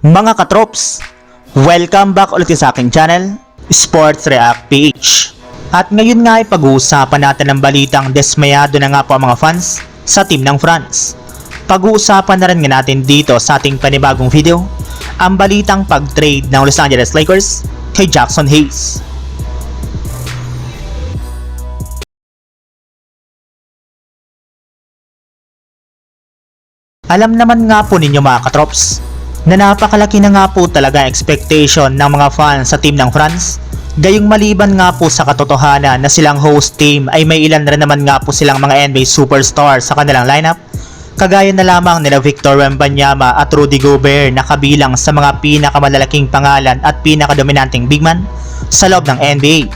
Mga katrops, welcome back ulit sa aking channel, Sports React PH. At ngayon nga ay pag-uusapan natin ang balitang desmayado na nga po ang mga fans sa team ng France. Pag-uusapan na rin nga natin dito sa ating panibagong video, ang balitang pag-trade ng Los Angeles Lakers kay Jackson Hayes. Alam naman nga po ninyo mga katrops, na napakalaki na nga po talaga expectation ng mga fans sa team ng France. Gayong maliban nga po sa katotohanan na silang host team ay may ilan rin naman nga po silang mga NBA superstar sa kanilang lineup. Kagaya na lamang nila Victor Wembanyama at Rudy Gobert na kabilang sa mga pinakamalalaking pangalan at pinakadominanteng big man sa loob ng NBA.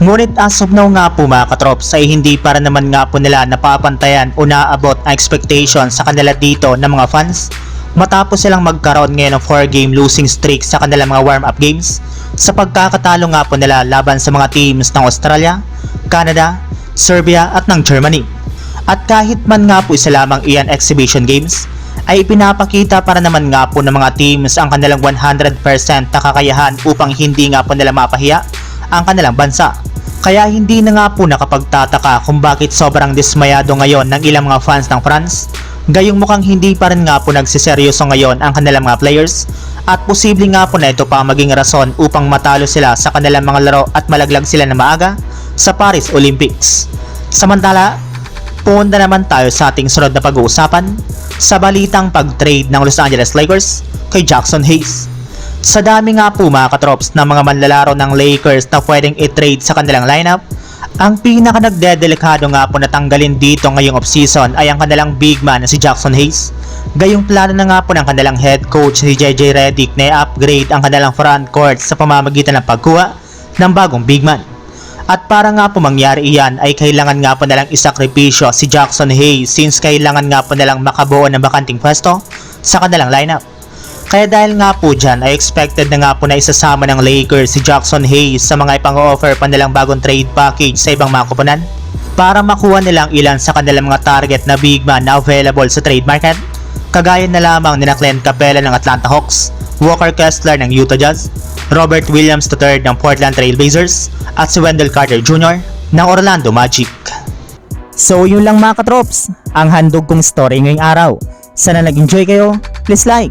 Ngunit as of now nga po mga katrops ay hindi para naman nga po nila napapantayan o naabot ang expectation sa kanila dito ng mga fans matapos silang magkaroon ngayon ng 4 game losing streak sa kanilang mga warm up games sa pagkakatalo nga po nila laban sa mga teams ng Australia, Canada, Serbia at ng Germany. At kahit man nga po isa lamang iyan exhibition games, ay ipinapakita para naman nga po ng mga teams ang kanilang 100% na kakayahan upang hindi nga po nila mapahiya ang kanilang bansa. Kaya hindi na nga po nakapagtataka kung bakit sobrang dismayado ngayon ng ilang mga fans ng France. Gayong mukhang hindi pa rin nga po nagsiseryoso ngayon ang kanilang mga players at posible nga po na ito pa maging rason upang matalo sila sa kanilang mga laro at malaglag sila na maaga sa Paris Olympics. Samantala, punta naman tayo sa ating sunod na pag-uusapan sa balitang pag-trade ng Los Angeles Lakers kay Jackson Hayes. Sa dami nga po mga katrops ng mga manlalaro ng Lakers na pwedeng i-trade sa kanilang lineup, ang pinaka nagdedelikado nga po na tanggalin dito ngayong offseason ay ang kanilang big man na si Jackson Hayes. Gayong plano na nga po ng kanilang head coach si JJ Redick na i-upgrade ang kanilang front court sa pamamagitan ng pagkuha ng bagong big man. At para nga po mangyari iyan ay kailangan nga po nalang isakripisyo si Jackson Hayes since kailangan nga po nalang makabuo ng bakanting pwesto sa kanilang lineup. Kaya dahil nga po dyan ay expected na nga po na isasama ng Lakers si Jackson Hayes sa mga ipang-offer pa nilang bagong trade package sa ibang mga kupunan para makuha nilang ilan sa kanilang mga target na big man na available sa trade market kagaya na lamang ni Clint Capella ng Atlanta Hawks, Walker Kessler ng Utah Jazz, Robert Williams III ng Portland Trail Blazers at si Wendell Carter Jr. ng Orlando Magic. So yun lang mga katrops, ang handog kong story ngayong araw. Sana nag-enjoy kayo, please like